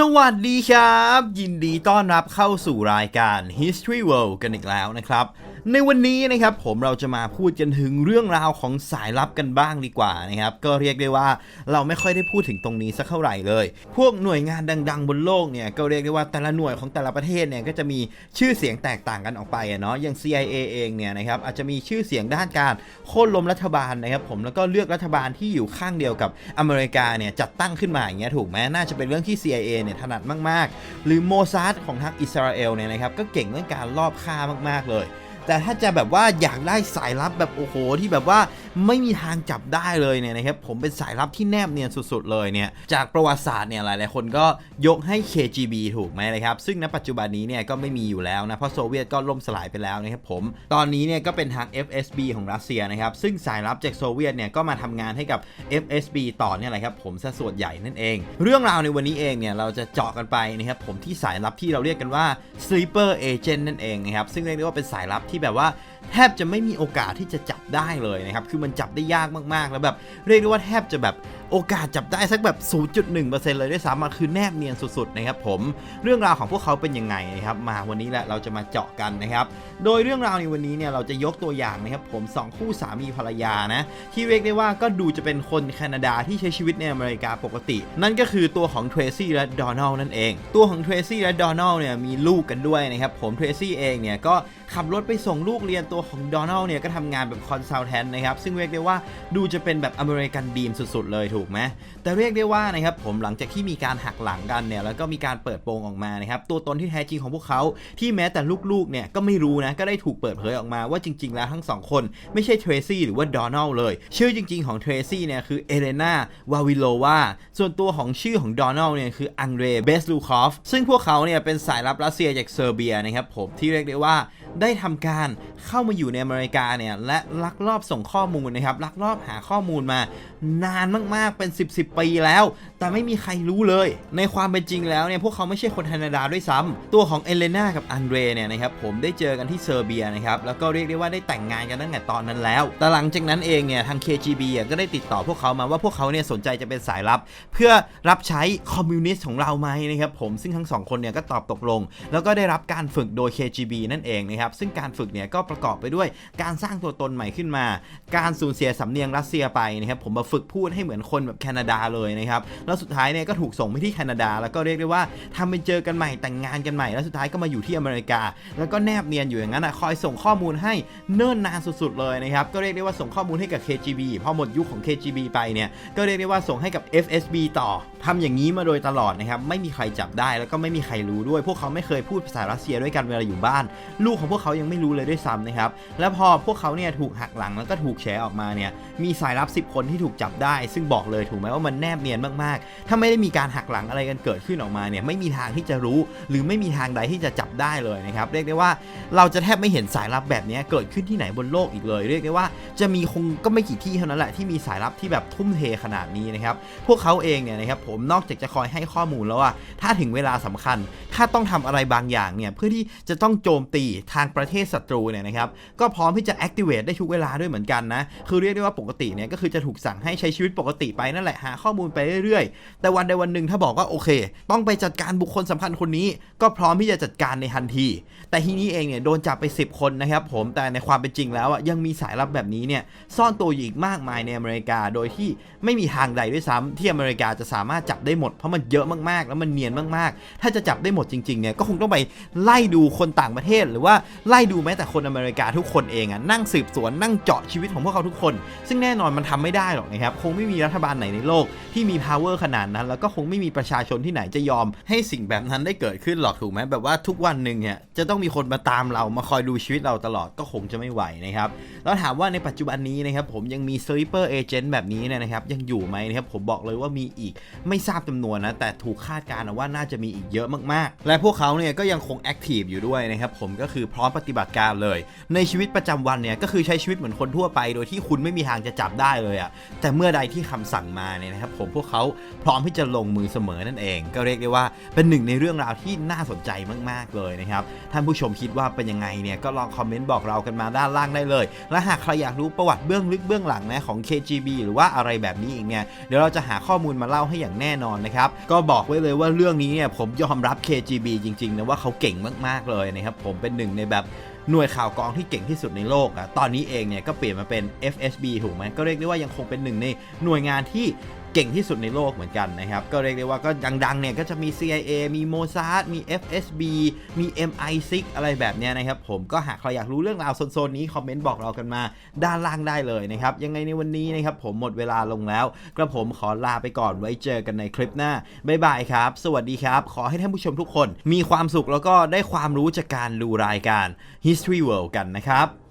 สวัสดีครับ ยินดีต้อนรับเข้าสู่รายการ History World กันอีกแล้วนะครับ ในวันนี้นะครับผมเราจะมาพูดกันถึงเรื่องราวของสายลับกันบ้างดีกว่านะครับก็เรียกได้ว่าเราไม่ค่อยได้พูดถึงตรงนี้สักเท่าไหร่เลย พวกหน่วยงานดัง ๆ บนโลกเนี่ยก็เรียกได้ว่าแต่ละหน่วยของแต่ละประเทศเนี่ยก็จะมีชื่อเสียงแตกต่างกันออกไปอะเนาะอย่าง CIA เองเนี่ยนะครับอาจจะมีชื่อเสียงด้านการโค่นล้มรัฐบาลนะครับผมแล้วก็เลือกรัฐบาลที่อยู่ข้างเดียวกับอเมริกาเนี่ยจัดตั้งขึ้นมาอย่างเงี้ยถูกไหมน่าจะเป็นเรื่องที่ CIA เนี่ยถนัดมาก ๆ หรือโมซาดของทางอิสราเอลเนี่ยนะครับก็เก่งเรื่องการลอบฆ่ามากๆเลย แต่ถ้าจะแบบว่าอยากได้สายลับแบบโอ้โหที่แบบว่าไม่มีทางจับได้เลยเนี่ยนะครับผมเป็นสายลับที่แนบเนียนสุดๆเลยเนี่ยจากประวัติศาสตร์เนี่ยหลายๆคนก็ยกให้ KGB ถูกไหมนะครับซึ่งณปัจจุบันนี้เนี่ยก็ไม่มีอยู่แล้วนะเพราะโซเวียตก็ล่มสลายไปแล้วนะครับผมตอนนี้เนี่ยก็เป็นทาง FSB ของรัสเซียนะครับซึ่งสายลับจากโซเวียตเนี่ยก็มาทำงานให้กับ FSB ต่อเนี่ยแหละครับผมซะส่วนใหญ่นั่นเอง เรื่องราวในวันนี้เองเนี่ยเราจะเจาะกันไปนะครับผมที่สายลับที่เราเรียกกันว่า sleeper agent นั่นเองนะครับซึ่งเรียกได้ว่าเป็นสายลับที่แบบว่า แทบจะไม่มีโอกาสที่จะจับได้เลยนะครับ คือมันจับได้ยากมากๆ แล้วแบบเรียกได้ว่าแทบจะแบบโอกาสจับได้สักแบบ 0.1%เลยด้วยซ้ำมันคือแนบเนียนสุดๆนะครับผม เรื่องราวของพวกเขาเป็นยังไงนะครับมาวันนี้แหละเราจะมาเจาะกันนะครับ โดยเรื่องราวในวันนี้เนี่ยเราจะยกตัวอย่างนะครับผมสองคู่สามีภรรยานะที่เรียกได้ว่าก็ดูจะเป็นคนแคนาดาที่ใช้ชีวิตในอเมริกาปกติ นั่นก็คือตัวของเทรซี่และดอน a l นั่นเอง ตัวของเทรซี่และดอน a l เนี่ยมีลูกกันด้วยนะครับผมเทรซี่เองเนี่ยก็ขับรถไปส่งลูกเรียนตัวัวของดอน a l เนี่ยก็ทำงานแบบคอนซัลแทนนะครับ ซึ่งเรียกได้ว่าดูจะเป็นแบบอเมริกันดีมสุดๆ เลยถูกไหมแต่เรียกได้ว่านะครับผมหลังจากที่มีการหักหลังกันเนี่ยแล้วก็มีการเปิดโปงออกมานะครับตัวตนที่แท้จริงของพวกเขาที่แม้แต่ลูกๆเนี่ยก็ไม่รู้นะก็ได้ถูกเปิดเผยออกมาว่าจริง ๆ แล้วทั้งสองคนไม่ใช่เทรซี่หรือว่าดอน a l เลย ชื่อจริง ๆของเทรซี่เนี่ยคือเอเลนาวาวิโลวาส่วนตัวของชื่อของดอน a l เนี่ยคืออังเดรเบสลูคอฟซึ่งพวกเขาเนี่ยเป็นสายลับรัสเซียจากเซอร์เบียนะครับผมที่เรียกได้ว่าได้ทำการเข้ามาอยู่ในอเมริกาเนี่ยและลักลอบส่งข้อมูลนะครับลักลอบหาข้อมูลมานานมากๆเป็น 10 10ปีแล้ว แต่ไม่มีใครรู้เลย ในความเป็นจริงแล้วเนี่ยพวกเขาไม่ใช่คนแคนาดาด้วยซ้ำตัวของเอเลนากับอันเดรเนี่ยนะครับผมได้เจอกันที่เซอร์เบียนะครับแล้วก็เรียกได้ว่าได้แต่งงานกันตั้งแต่ตอนนั้นแล้ว แต่หลังจากนั้นเองเนี่ยทาง KGB ก็ได้ติดต่อพวกเขามาว่าพวกเขาเนี่ยสนใจจะเป็นสายลับ เพื่อรับใช้คอมมิวนิสต์ของเราไหมนะครับผมซึ่งทั้งสองคนเนี่ยก็ตอบตกลง แล้วก็ได้รับการฝึกโดย KGB นั่นเองนะครับซึ่งการฝึกเนี่ยก็ประกอบไปด้วย การสร้างตัวตนใหม่ขึ้นมา การสูญเสียสำเนียงรัสเซียไปนะครับผมมาฝึกพูดให้เหมือนคนแบบแคนาดาเลยนะครับแล้วสุดท้ายเนี่ยก็ถูกส่งไปที่แคนาดา แล้วก็เรียกได้ว่าทำเป็นเจอกันใหม่แต่งงานกันใหม่แล้วสุดท้ายก็มาอยู่ที่อเมริกา แล้วก็แนบเนียนอยู่อย่างนั้นอะคอยส่งข้อมูลให้เนิ่นนานสุดๆเลยนะครับก็เรียกได้ว่าส่งข้อมูลให้กับ KGB พอหมดยุคของ KGB ไปเนี่ยก็เรียกได้ว่าส่งให้กับ FSB ต่อทำอย่างนี้มาโดยตลอดนะครับไม่มีใครจับได้แล้วก็ไม่มีใครรู้ด้วย พวกเขาไม่เคยพูดภาษารัสเซียด้วยกันเวลาอยู่บ้าน ลูกของพวกเขายังไม่รู้เลยด้วยซ้ำนะครับแล้วพอพวกเขาเนี่ยถูกหักหลังแล้วก็ถูกแฉออกมาเนี่ย มีสายลับ 10 คนที่ถูกจับได้ ซึ่งบอกเลยถูกไหมว่ามันแนบเนียนมากๆ ถ้าไม่ได้มีการหักหลังอะไรกันเกิดขึ้นออกมาเนี่ยไม่มีทางที่จะรู้ หรือไม่มีทางใดที่จะจับได้เลยนะครับเรียกได้ว่าเราจะแทบไม่เห็นสายลับแบบนี้เกิดขึ้นที่ไหนบนโลกอีกเลย เรียกได้ว่าจะมีคงก็ไม่กี่ที่เท่านั้นแหละที่มีสายลับที่แบบทุ่มเทขนาดนี้นะครับพวกเขาเองเนี่ยนะครับผมนอกจากจะคอยให้ข้อมูลแล้วว่าถ้าถึงเวลาสำคัญ ถ้าต้องทำอะไรบางอย่างเนี่ยเพื่อที่จะต้องโจมตีทางประเทศศัตรูเนี่ยนะครับก็พร้อมที่จะ activate ได้ทุกเวลาด้วยเหมือนกันนะ คือเรียกได้ว่าปกติเนี่ยก็คือจะถูกสั่งให้ใช้ชีวิตปกติไปนั่นแหละหาข้อมูลไปเรื่อยๆ แต่วันใดวันหนึ่งถ้าบอกว่าโอเค ต้องไปจัดการบุคคลสำคัญคนนี้ ก็พร้อมที่จะจัดการในทันที แต่ทีนี้เองเนี่ยโดนจับไป 10 คนนะครับผมแต่ในความเป็นจริงแล้วอะยังมีสายลับแบบนี้เนี่ยซ่อนตัวอยู่อีกมากมายในอเมริกาโดยที่ไม่มีทางใดด้วยซ้ำที่อเมริกาจะสามารถจับได้หมดเพราะมันเยอะมากๆ แล้วมันเนียนมากๆ ถ้าจะจับได้หมดจริงๆเนี่ยก็คงต้องไปไล่ดูคนต่างประเทศ หรือว่าไล่ดูแม้แต่คนอเมริกาทุกคนเองอะนั่งสืบสวนนั่งเจาะชีวิตของพวกเขาทุกคน ซึ่งแน่นอนมันทำไม่ได้หรอกนะครับคงไม่มีรัฐบาลไหนในโลกที่มี power ขนาดนั้น แล้วก็คงไม่มีประชาชนที่ไหนจะยอม ให้สิ่งแบบนั้นได้เกิดขึ้นหรอกถูกไหมแบบว่าทุกวันหนึ่งเนี่ยจะต้องมีคนมาตามเรามาคอยดูชีวิตเราตลอดก็คงจะไม่ไหวนะครับแล้วถามว่าในปัจจุบันนี้นะครับผมยังมี sleeper agent แบบนี้นะครับยังอยู่ไหมนะครับผมบอกเลยว่ามีอีกไม่ทราบจำนวนนะแต่ถูกคาดการณ์ว่าน่าจะมีอีกเยอะมากๆ และพวกเขาเนี่ยก็ยังคง active อยู่ด้วยนะครับผมก็คือพร้อมปฏิบัติการเลยในชีวิตประจำวันเนี่ยก็คือใช้ชีวิตเหมือนคนทั่วไป โดยที่คุณไม่มีทางจะจับได้เลยอะแต่เมื่อใดที่คำสั่งมาเนี่ยนะครับผมพวกเขาพร้อมที่จะลงมือเสมอนั่นเอง ก็เรียกได้ว่าเป็นหนึ่งในเรื่องราวที่น่าสนใจมาก ๆ เลยนะครับท่านผู้ชมคิดว่าเป็นยังไงเนี่ยก็ลองคอมเมนต์บอกเรากันมาด้านล่างได้เลย และหากใครอยากรู้ประวัติเบื้องลึกเบื้องหลังนะของ KGB หรือว่าอะไรแบบนี้อีกเนี่ยเดี๋ยวเราจะหาข้อมูลมาเล่าให้อย่างแน่นอนนะครับก็บอกไว้เลยว่าเรื่องนี้เนี่ยผมยอมรับ KGB จริงๆนะว่าเขาเก่งมากๆเลยนะครับผมเป็นหนึ่งในแบบ หน่วยข่าวกรองที่เก่งที่สุดในโลกอะตอนนี้เองเนี่ยก็เปลี่ยนมาเป็น FSB ถูกไหมก็เรียกได้ว่ายังคงเป็นหนึ่งในหน่วยงานที่เก่งที่สุดในโลกเหมือนกันนะครับ ก็เรียกได้ว่าก็ดังๆเนี่ยก็จะมี CIA มี Mossad มี FSB มี MI6 อะไรแบบเนี้ยนะครับ ผมก็หากใครอยากรู้เรื่องราวโซนๆนี้ คอมเมนต์บอกเรากันมาด้านล่างได้เลยนะครับ ยังไงในวันนี้นะครับ ผมหมดเวลาลงแล้ว กระผมขอลาไปก่อนไว้เจอกันในคลิปหน้า บ๊ายบายครับ สวัสดีครับ ขอให้ท่านผู้ชมทุกคน มีความสุขแล้วก็ได้ความรู้จากการดูรายการ History World กันนะครับ